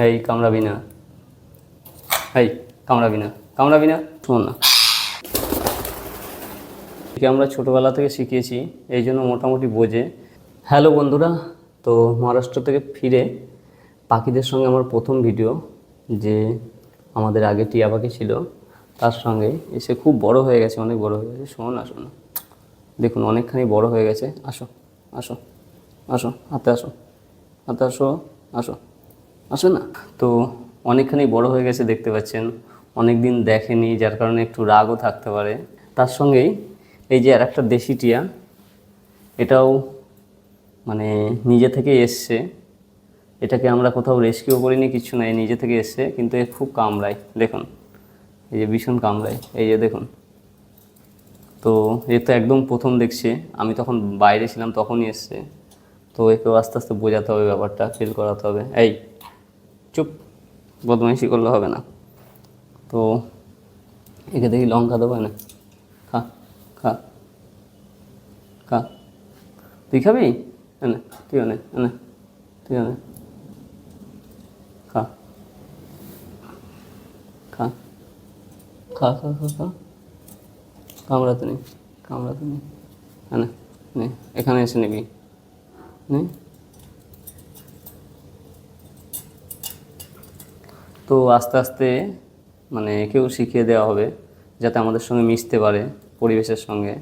এই, কামড়াবি না। এই, কামড়াবি না। কামড়াবি না? শোন না। আমরা ছোটোবেলা থেকে শিখিয়েছি, এই জন্য মোটামুটি বোঝে। হ্যালো বন্ধুরা, তো মহারাষ্ট্র থেকে ফিরে পাখিদের সঙ্গে আমার প্রথম ভিডিও, যে আমাদের আগে টিয়া পাখি ছিল, তার সঙ্গে এসে খুব বড় হয়ে গেছে, অনেক বড় হয়ে গেছে। শোন না। দেখুন, অনেকখানি বড় হয়ে গেছে। আসো আসো আসো, হাতে আসো হাতে আসো আসো। আসো না? তো অনেকখানি বড় হয়ে গেছে দেখতে পাচ্ছেন। অনেক দিন দেখেনি, যার কারণে একটু রাগও থাকতে পারে। তার সঙ্গেই এই যে আর একটা দেশি টিয়া, এটাও মানে নিজে থেকে এসছে। এটাকে আমরা কোথাও রেস্কিউ করিনি, কিছু নাই, নিজে থেকে এসছে, কিন্তু এ খুব কামড়ায়। দেখুন, এই যে ভীষণ কামড়ায়। এই যে দেখুন। তো এ তো একদম প্রথম দেখছে। আমি তখন বাইরে ছিলাম, তখনই এসছে। তো একেও আস্তে আস্তে বোঝাতে হবে ব্যাপারটা ফিল করাতে হবে। এই চুপ, বদমাইশি করলে হবে না। তো একে দেখি লঙ্কা দেবো না খা খা খা। তুই খাবি? এনে, তুই এনে এনে, তুই এনে। খা খা খা খা খা খা। কামড়াতে নেই কামড়াতে নেই এনে, নে, এখানে এসে নিবি। নে। তো আস্তে আস্তে মানে কেউ শিখিয়ে দেওয়া হবে যাতে আমাদের সঙ্গে মিশতে পারে পরিবেশের সঙ্গে।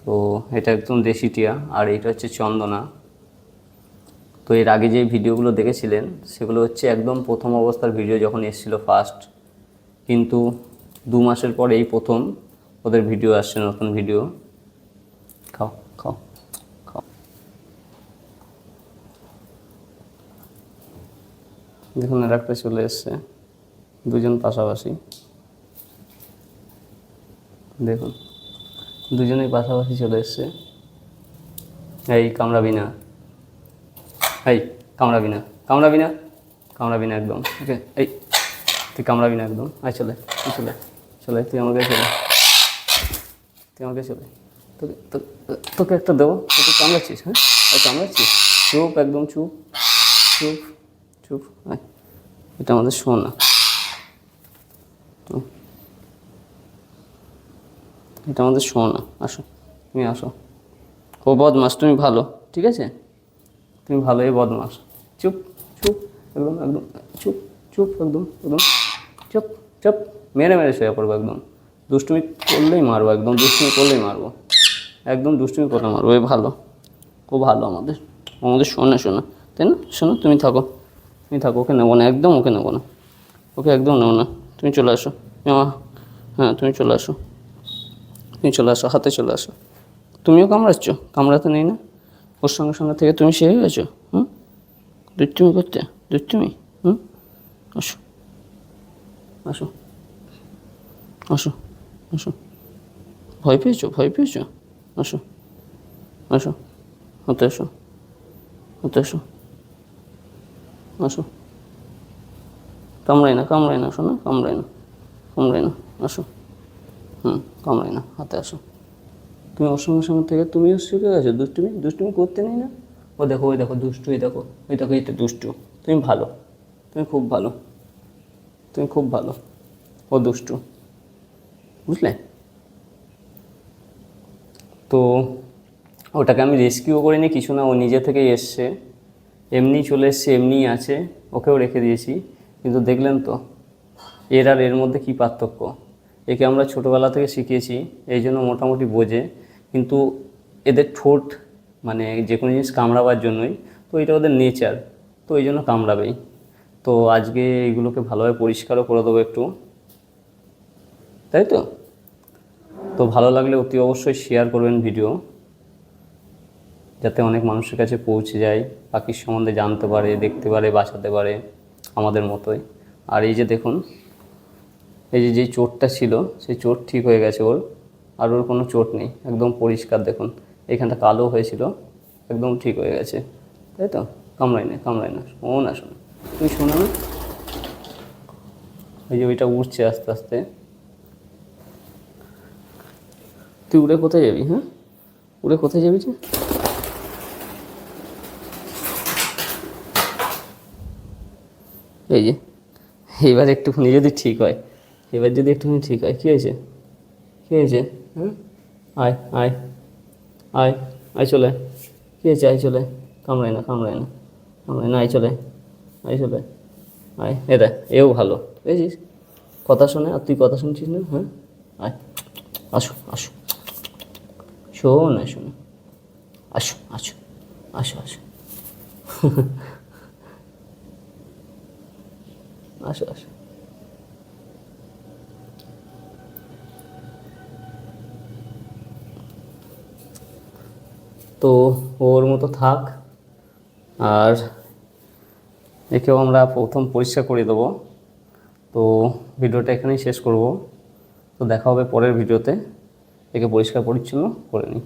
তো এটা একদম দেশি টিয়া, আর এটা হচ্ছে চন্দনা। তো এর আগে যে ভিডিওগুলো দেখেছিলেন, সেগুলো হচ্ছে একদম প্রথম অবস্থার ভিডিও যখন এসেছিল ফার্স্ট। কিন্তু দু মাসের পর এই প্রথম ওদের ভিডিও আসছে, নতুন ভিডিও। খাও খাও। দেখুন আর একটা চলে এসছে। দুজন পাশাপাশি। দেখুন, দুজনেই পাশাপাশি চলে এসছে। এই কামড়াবি না এই কামড়াবি না কামড়াবি না কামড়াবি একদম। ওকে, এই, তুই কামড়াবি না একদম। আয়, চলে, তুই চলে চলে, তুই আমাকে চলে। তুই আমাকে চলে। তোকে তোকে একটা দেবো। তুই কামড়াচ্ছিস হ্যাঁ? কামড়াচ্ছিস? চুপ, একদম চুপ। চুপ। চুপ এটা আমাদের সোনা হুম। এটা আমাদের সোনা আসো, তুমি আসো। ও বদমাস তুমি ভালো, ঠিক আছে? তুমি ভালো, এই বদমাস চুপ চুপ, একদম একদম, চুপ চুপ, একদম একদম। চুপ চুপ। মেরে মেরে শুয়ে পড়ব, একদম। দুষ্টুমি করলেই মারবো, একদম। দুষ্টুমি করলেই মারবো। একদম দুষ্টুমি করে মারবো। এই ভালো। ও ভালো আমাদের। আমাদের শোনা শোনা তাই না? শোনো, তুমি থাকো। তুমি থাকো, ওকে নেব না, একদম ওকে নেব না। ওকে একদম নেব না। তুমি চলে আসো। হ্যাঁ তুমি চলে আসো। তুমি চলে আসো, হাতে চলে আসো। তুমিও কামড়াচ্ছ? কামড়াতে নেই না? ওর সঙ্গে সঙ্গে থেকে তুমি সে হয়ে গেছো? হুম? দুষ্টুমি করতে? দুষ্টুমি? হুম? আসো। আসো। আসো। আসো। ভয় পেয়েছ? ভয় পেয়েছ? আসো। আসো। হাতে আসো। হাতে আসো। আসো। কামড়াই না কামড়াই না শোনো কামড়াই না কামড়াই না, আসো। হুম, কামড়াই না, হাতে আসো। তুমি ওর সঙ্গে সঙ্গে থেকে তুমিও শিখে গেছো দুষ্টুমি দুষ্টুমি করতে নেই না? ও দেখো, ওই দেখো, দুষ্টু, এই দেখো ওই দেখো, এই তো দুষ্টু। তুমি ভালো, তুমি খুব ভালো, তুমি খুব ভালো, ও দুষ্টু। বুঝলে? তো ওটাকে আমি রেস্কিউ করিনি, কিছু না, ও নিজে থেকেই এসছে। এমনি চলে এসছে, এমনিই আছে, ওকেও রেখে দিয়েছি, কিন্তু দেখলেন তো, এর আর এর মধ্যে কী পার্থক্য? একে আমরা ছোটোবেলা থেকে শিখিয়েছি, এই জন্য মোটামুটি বোঝে, কিন্তু এদের ঠোঁট মানে যে কোনো জিনিস কামড়াবার জন্যই, তো এটা ওদের নেচার, তো এই জন্য কামড়াবেই। তো আজকে এইগুলোকে ভালোভাবে পরিষ্কারও করে দেবো একটু। তাই তো? তো ভালো লাগলে অতি অবশ্যই শেয়ার করবেন ভিডিও যাতে অনেক মানুষের কাছে পৌঁছে যায়, পাখির সম্বন্ধে জানতে পারে, দেখতে পারে, বাঁচাতে পারে আমাদের মতোই। আর এই যে দেখুন, এই যে যেই চোটটা ছিল, সেই চোট ঠিক হয়ে গেছে ওর। আর ওর কোনো চোট নেই, একদম পরিষ্কার দেখুন। এখানটা কালো হয়েছিল, একদম ঠিক হয়ে গেছে। তাই তো? কামড়াই না কামড়াই না, শোন না, শোন। তুমি শোনো না? ওই যে ওইটা উঠছে আস্তে আস্তে। তুই উড়ে কোথায় যাবি হ্যাঁ? উড়ে কোথায় যাবি তুই? এই যে, এবার একটুখানি যদি ঠিক হয়, এবার যদি একটুখানি ঠিক হয়, কী হয়েছে? কী হয়েছে? হ্যাঁ আয় আয় আয় আয় চলে। কী হয়েছে? আয় চলে। কামড়ায় না কামড়ায় না কামড়ায় না, আয় চলে আয় চলে, আয়। এ এও ভালো। বুঝেছিস? কথা শোনে, আর তুই কথা শুনছিস না? হ্যাঁ আয়। আসো আসো। শোন শোন। আসো আসো আসো আসো। আসো আসো। তো ওর মতো থাক, আর একেও আমরা প্রথম পরিষ্কার করে দেবো। তো ভিডিওটা এখানেই শেষ করব। তো দেখা হবে পরের ভিডিওতে। একে পরিষ্কার পরিচ্ছন্ন করে নিই।